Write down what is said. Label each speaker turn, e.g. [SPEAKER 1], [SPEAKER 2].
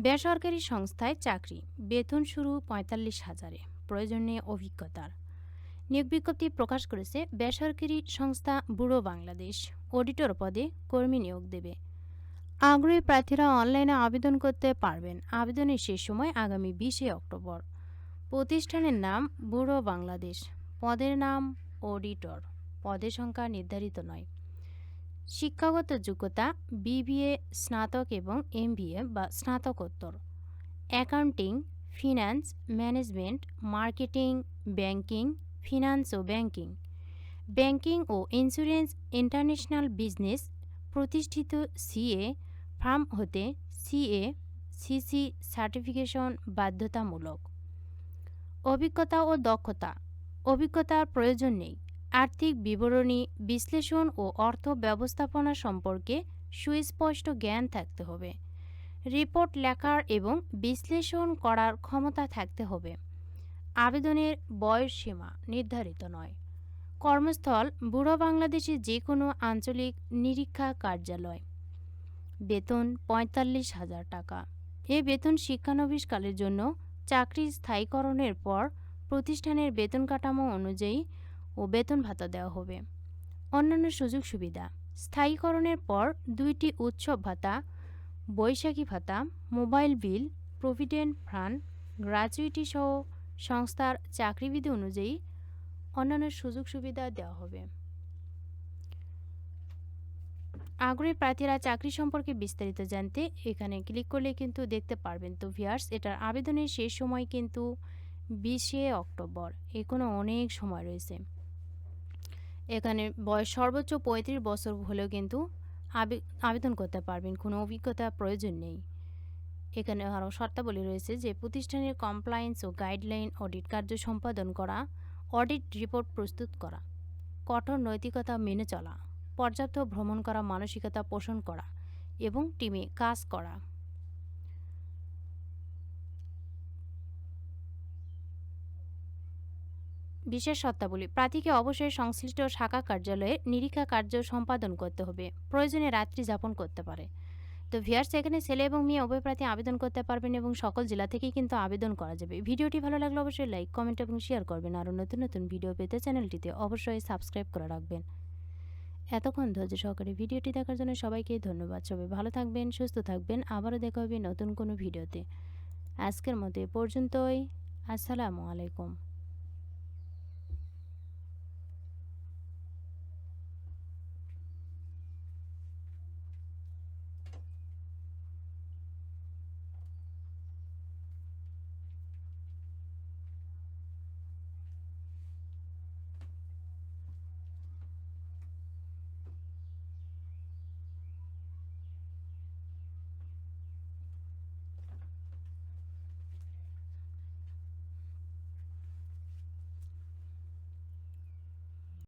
[SPEAKER 1] বেসরকারি সংস্থায় চাকরি, বেতন শুরু পঁয়তাল্লিশ হাজারে, প্রয়োজনীয় অভিজ্ঞতার। নিয়োগ বিজ্ঞপ্তি প্রকাশ করেছে বেসরকারি সংস্থা ব্যুরো বাংলাদেশ, অডিটর পদে কর্মী নিয়োগ দেবে। আগ্রহী প্রার্থীরা অনলাইনে আবেদন করতে পারবেন। আবেদনের শেষ সময় আগামী বিশে অক্টোবর। প্রতিষ্ঠানের নাম ব্যুরো বাংলাদেশ, পদের নাম অডিটর, পদের সংখ্যা নির্ধারিত নয়। শিক্ষাগত যোগ্যতা বিবিএ স্নাতক এবং এমবিএ বা স্নাতকোত্তর। Accounting finance management marketing banking finance ও ব্যাংকিং ব্যাংকিং ও ইন্স্যুরেন্স ইন্টারন্যাশনাল বিজনেস প্রতিষ্ঠিত সিএ ফার্ম হতে সিএ সিসি সার্টিফিকেশন বাধ্যতামূলক। অভিজ্ঞতা ও দক্ষতা। অভিজ্ঞতার প্রয়োজন নেই। আর্থিক বিবরণী, বিশ্লেষণ ও অর্থ ব্যবস্থাপনা সম্পর্কে সুস্পষ্ট জ্ঞান থাকতে হবে। রিপোর্ট লেখার এবং বিশ্লেষণ করার ক্ষমতা থাকতে হবে। আবেদনের বয়স সীমা নির্ধারিত নয়। কর্মস্থল বুড়ো বাংলাদেশে যে কোনো আঞ্চলিক নিরীক্ষা কার্যালয়। বেতন পঁয়তাল্লিশ হাজার টাকা। এ বেতন শিক্ষানবিশকালের জন্য চাকরি স্থায়ীকরণের পর প্রতিষ্ঠানের বেতন কাঠামো অনুযায়ী ও বেতন ভাতা দেওয়া হবে। অন্যান্য সুযোগ সুবিধা, স্থায়ীকরণের পর দুইটি উৎসব ভাতা, বৈশাখী ভাতা, mobile bill, provident fund gratuity সহ সংস্থার চাকরিবিধি অনুযায়ী অন্যান্য সুযোগ সুবিধা দেওয়া হবে। আগ্রহী প্রার্থীরা চাকরি সম্পর্কে বিস্তারিত জানতে এখানে ক্লিক করলে কিন্তু দেখতে পারবেন তো ভিয়ার্স এটার আবেদনের শেষ সময় কিন্তু বিশে অক্টোবর এখনও অনেক সময় রয়েছে। এখানে বয়স সর্বোচ্চ পঁয়ত্রিশ বছর হলেও কিন্তু আবেদন করতে পারবেন, কোনো অভিজ্ঞতা প্রয়োজন নেই। এখানে আরও শর্তাবলী রয়েছে যে প্রতিষ্ঠানের কমপ্লায়েন্স ও গাইডলাইন অডিট কার্য সম্পাদন করা অডিট রিপোর্ট প্রস্তুত করা, কঠোর নৈতিকতা মেনে চলা, পর্যাপ্ত ভ্রমণ করা, মানসিকতা পোষণ করা এবং টিমে কাজ করা। বিশেষ শর্তাবলী প্রার্থীকে অবশ্যই সংশ্লিষ্ট শাখা কার্যালয়ে নিরীক্ষা কার্য সম্পাদন করতে হবে। প্রয়োজনে রাত্রি যাপন করতে পারে। তো ভিয়ার্স এখানে ছেলে এবং মেয়ে উভয় প্রার্থী আবেদন করতে পারবেন এবং সকল জেলা থেকেই কিন্তু আবেদন করা যাবে। ভিডিওটি ভালো লাগলে অবশ্যই লাইক, কমেন্ট এবং শেয়ার করবেন। আরও নতুন নতুন ভিডিও পেতে চ্যানেলটিতে অবশ্যই সাবস্ক্রাইব করে রাখবেন। এতক্ষণ ধৈর্য সহকারে ভিডিওটি দেখার জন্য সবাইকে ধন্যবাদ। সবাই ভালো থাকবেন, সুস্থ থাকবেন। আবারও দেখা হবে নতুন কোনো ভিডিওতে। আজকের মতো এ পর্যন্তই। আসসালামু আলাইকুম।